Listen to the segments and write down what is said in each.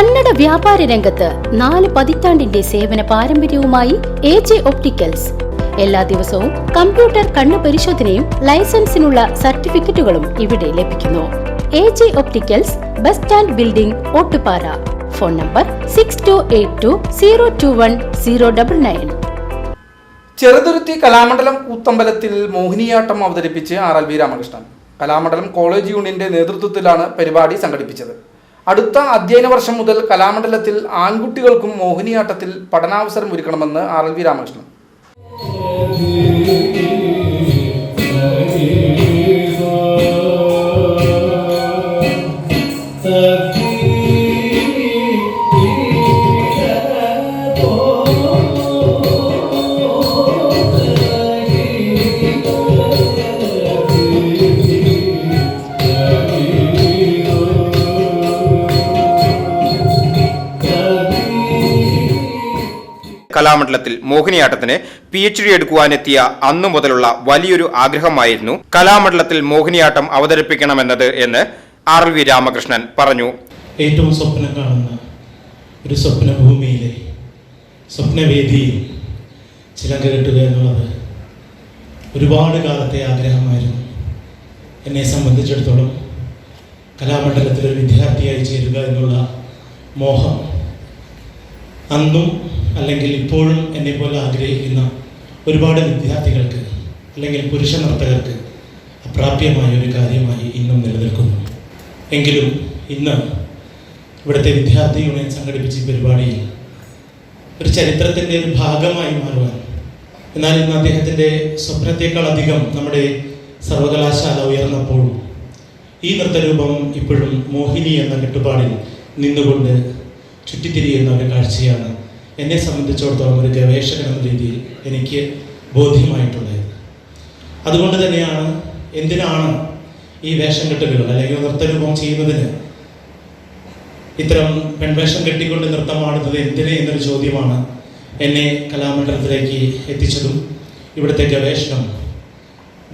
കന്നഡ വ്യാപാര രംഗത്ത് നാല് പതിറ്റാണ്ടിന്റെ സേവന പാരമ്പര്യവുമായി എ ജെ ഒപ്റ്റിക്കൽസ്. എല്ലാ ദിവസവും കമ്പ്യൂട്ടർ കണ്ണു പരിശോധനയും ലൈസൻസിനുള്ള സർട്ടിഫിക്കറ്റുകളും ഇവിടെ ലഭിക്കുന്നു. A J opticals bus stand building Ottupara. Phone number six two eight two zero two one zero double nine Cheruthuruthy Kalamandalam കൂത്തമ്പലത്തിൽ Mohiniyattam അവതരിപ്പിച്ച് R L V Ramakrishnan. Kalamandalam college യൂണിയന്റെ നേതൃത്വത്തിലാണ് പരിപാടി സംഘടിപ്പിച്ചത്. അടുത്ത അധ്യയന വർഷം മുതൽ കലാമണ്ഡലത്തിൽ ആൺകുട്ടികൾക്കും മോഹിനിയാട്ടത്തിൽ പഠനാവസരം ഒരുക്കണമെന്ന് ആർ എൽ വി രാമകൃഷ്ണൻ. കലാമണ്ഡലത്തിൽ മോഹിനിയാട്ടത്തിന് പി എച്ച് ഡി എടുക്കുവാനെത്തിയ അന്നു മുതലുള്ള വലിയൊരു ആഗ്രഹമായിരുന്നു കലാമണ്ഡലത്തിൽ മോഹിനിയാട്ടം അവതരിപ്പിക്കണമെന്നത് എന്ന് ആർ വി രാമകൃഷ്ണൻ പറഞ്ഞു. ഏറ്റവും സ്വപ്നം കാണുന്ന ഒരു സ്വപ്നഭൂമിയിലെ സ്വപ്നവേദിയിൽ ചിലങ്ക കെട്ടുക എന്നുള്ളത് ഒരുപാട് കാലത്തെ ആഗ്രഹമായിരുന്നു. എന്നെ സംബന്ധിച്ചിടത്തോളം കലാമണ്ഡലത്തിലൊരു വിദ്യാർത്ഥിയായി ചേരുക എന്നുള്ള മോഹം അന്നും അല്ലെങ്കിൽ ഇപ്പോഴും എന്നെ പോലെ ആഗ്രഹിക്കുന്ന ഒരുപാട് വിദ്യാർത്ഥികൾക്ക് അല്ലെങ്കിൽ പുരുഷ നർത്തകർക്ക് അപ്രാപ്യമായ ഒരു കാര്യമായി ഇന്നും നിലനിൽക്കുന്നു. എങ്കിലും ഇന്ന് ഇവിടുത്തെ വിദ്യാർത്ഥി യൂണിയൻ സംഘടിപ്പിച്ച പരിപാടിയിൽ ഒരു ചരിത്രത്തിന്റെ ഒരു ഭാഗമായി മാറുവാൻ എന്നാൽ ഇന്ന് അദ്ദേഹത്തിന്റെ സ്വപ്നത്തേക്കാൾ അധികം നമ്മുടെ സർവകലാശാല ഉയർന്നപ്പോൾ ഈ നൃത്തരൂപം ഇപ്പോഴും മോഹിനി എന്ന കെട്ടുപാടിൽ നിന്നുകൊണ്ട് ചുറ്റിത്തിരിയുന്ന ഒരു കാഴ്ചയാണ് എന്നെ സംബന്ധിച്ചിടത്തോളം ഒരു ഗവേഷകൻ എന്ന രീതിയിൽ എനിക്ക് ബോധ്യമായിട്ടുള്ളത് അതുകൊണ്ട് തന്നെയാണ് എന്തിനാണ് ഈ വേഷം കെട്ടുകൾ അല്ലെങ്കിൽ നൃത്തരൂപം ചെയ്യുന്നതിന് ഇത്തരം പെൺവേഷം കെട്ടിക്കൊണ്ട് നൃത്തമാടുന്നത് എന്തിന് എന്നൊരു ചോദ്യമാണ് എന്നെ കലാമണ്ഡലത്തിലേക്ക് എത്തിച്ചതും ഇവിടുത്തെ ഗവേഷണം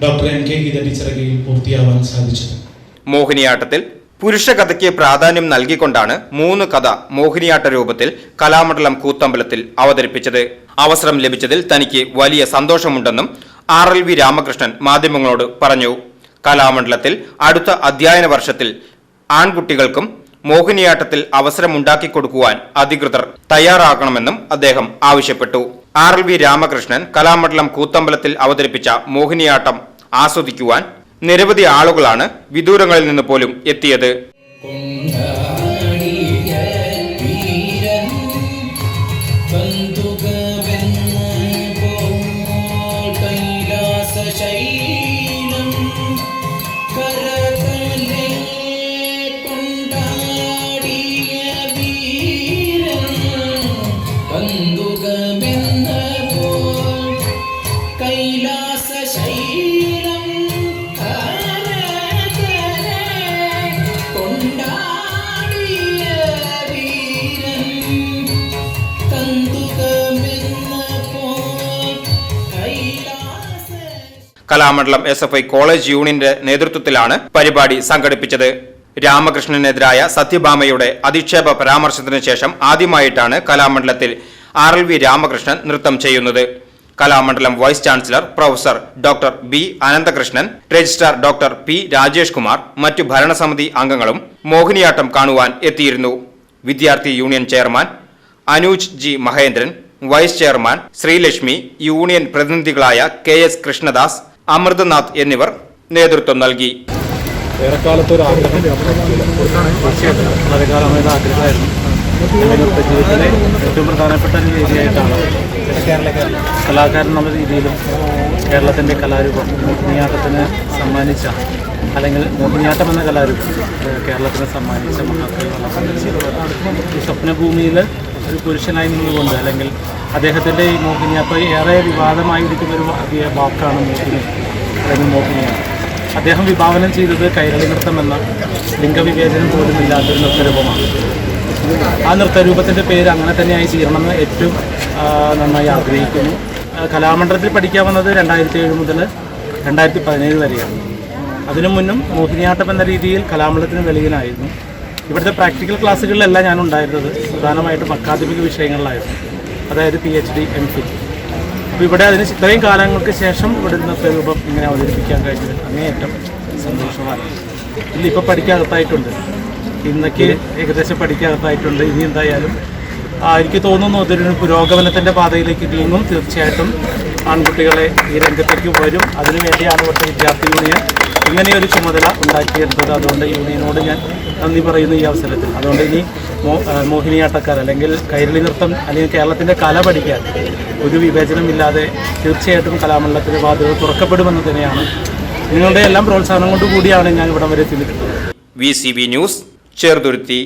ഡോക്ടർ എൻ കെ ഗീത ടീച്ചറെ പൂർത്തിയാവാൻ സാധിച്ചതും. മോഹിനിയാട്ടത്തിൽ പുരുഷ കഥയ്ക്ക് പ്രാധാന്യം നൽകിക്കൊണ്ടാണ് മൂന്ന് കഥ മോഹിനിയാട്ട രൂപത്തിൽ കലാമണ്ഡലം കൂത്തമ്പലത്തിൽ അവതരിപ്പിച്ചത്. അവസരം ലഭിച്ചതിൽ തനിക്ക് വലിയ സന്തോഷമുണ്ടെന്നും ആർ എൽ വി രാമകൃഷ്ണൻ മാധ്യമങ്ങളോട് പറഞ്ഞു. കലാമണ്ഡലത്തിൽ അടുത്ത അധ്യയന വർഷത്തിൽ ആൺകുട്ടികൾക്കും മോഹിനിയാട്ടത്തിൽ അവസരമുണ്ടാക്കി കൊടുക്കുവാൻ അധികൃതർ തയ്യാറാകണമെന്നും അദ്ദേഹം ആവശ്യപ്പെട്ടു. R L V Ramakrishnan Kalamandalam കൂത്തമ്പലത്തിൽ അവതരിപ്പിച്ച മോഹിനിയാട്ടം ആസ്വദിക്കുവാൻ നിരവധി ആളുകളാണ് വിദൂരങ്ങളിൽ നിന്ന് പോലും എത്തിയത്. കൊണ്ടാടിയ Kalamandalam S F I college യൂണിയന്റെ നേതൃത്വത്തിലാണ് പരിപാടി സംഘടിപ്പിച്ചത്. രാമകൃഷ്ണനെതിരായ സത്യഭാമയുടെ അധിക്ഷേപ പരാമർശത്തിന് ശേഷം ആദ്യമായിട്ടാണ് കലാമണ്ഡലത്തിൽ ആർ എൽ വി രാമകൃഷ്ണൻ നൃത്തം ചെയ്യുന്നത്. Kalamandalam vice chancellor professor doctor B. Ananthakrishnan registrar doctor P. Rajesh Kumar മറ്റു ഭരണസമിതി അംഗങ്ങളും മോഹിനിയാട്ടം കാണുവാൻ എത്തിയിരുന്നു. വിദ്യാർത്ഥി union chairman Anuj G. Mahendran vice chairman Sreelakshmi union പ്രതിനിധികളായ K. S. Krishnadas Amrithanath എന്നിവർ നേതൃത്വം നൽകി. ഏറെക്കാലത്തെ ആഗ്രഹം. ആഗ്രഹമായിരുന്നു. കലാകാരൻ എന്നുള്ള രീതിയിലും കേരളത്തിന്റെ കലാരൂപം മോഹിനിയാട്ടത്തിന് സമ്മാനിച്ച അല്ലെങ്കിൽ മോഹിനിയാട്ടം എന്ന കലാരൂപം കേരളത്തിന് സമ്മാനിച്ച മഹാത്മാ സ്വപ്നഭൂമിയിൽ ഒരു പുരുഷനായി നിന്നുകൊണ്ട് അല്ലെങ്കിൽ അദ്ദേഹത്തിന്റെ ഈ മോഹിനി മോഹിനിയാട്ടം ഏറെ വിവാദമായിരിക്കുന്ന ഒരു വാക്കാണ് മോഹിനി. അല്ലെങ്കിൽ മോഹിനിയാട്ടം അദ്ദേഹം വിഭാവനം ചെയ്തത് കൈരളി നൃത്തം എന്ന ലിംഗവിവേചനം പോലും ഇല്ലാത്തൊരു നൃത്തരൂപമാണ്. ആ നൃത്തരൂപത്തിന്റെ പേര് അങ്ങനെ തന്നെയായി ചെയ്യണമെന്ന് ഏറ്റവും നന്നായി ആഗ്രഹിക്കുന്നു. കലാമണ്ഡലത്തിൽ പഠിക്കാൻ വന്നത് രണ്ടായിരത്തി ഏഴ് മുതൽ രണ്ടായിരത്തി പതിനേഴ് വരെയാണ്. അതിനു മുന്നും മോഹിനിയാട്ടം എന്ന രീതിയിൽ കലാമണ്ഡലത്തിന് വെളിയിലായിരുന്നു. ഇവിടുത്തെ പ്രാക്ടിക്കൽ ക്ലാസ്സുകളിലല്ല ഞാൻ ഉണ്ടായിരുന്നത്. പ്രധാനമായിട്ടും അക്കാദമിക വിഷയങ്ങളിലായിരുന്നു. അതായത് P H D M phil അപ്പോൾ ഇവിടെ അതിന് ഇത്രയും കാലങ്ങൾക്ക് ശേഷം ഇവിടെ ഇന്നത്തെ രൂപം ഇങ്ങനെ അവതരിപ്പിക്കാൻ കഴിഞ്ഞത് അങ്ങേയറ്റം സന്തോഷമാണ്. ഇല്ല ഇപ്പോൾ പഠിക്കാകത്തായിട്ടുണ്ട്. ഇന്നൊക്കെ ഏകദേശം പഠിക്കാകത്തായിട്ടുണ്ട്. ഇനി എന്തായാലും എനിക്ക് തോന്നുന്നു അതൊരു പുരോഗമനത്തിന്റെ പാതയിലേക്ക് നീങ്ങും. തീർച്ചയായിട്ടും ആൺകുട്ടികളെ ഈ രംഗത്തേക്ക് വരും. അതിനുവേണ്ടിയാണ് ഇവിടുത്തെ വിദ്യാർത്ഥി യൂണിയൻ ഇങ്ങനെയൊരു ചുമതല ഉണ്ടാക്കിയെടുത്തത് അതുകൊണ്ട് യൂണിയനോട് ഞാൻ നന്ദി പറയുന്നു ഈ അവസരത്തിൽ. അതുകൊണ്ട് ഇനി മോഹിനിയാട്ടക്കാർ അല്ലെങ്കിൽ കൈരളി നൃത്തം അല്ലെങ്കിൽ കേരളത്തിന്റെ കല പഠിക്കാൻ ഒരു വിവേചനമില്ലാതെ തീർച്ചയായിട്ടും കലാമണ്ഡലത്തിന്റെ വാതിലുകൾ തുറക്കപ്പെടുമെന്ന് തന്നെയാണ് നിങ്ങളുടെ എല്ലാം പ്രോത്സാഹനം കൊണ്ട് കൂടിയാണ് ഞാൻ ഇവിടം വരെ എത്തിയിട്ടുള്ളത് V C B news Cheruthuruthy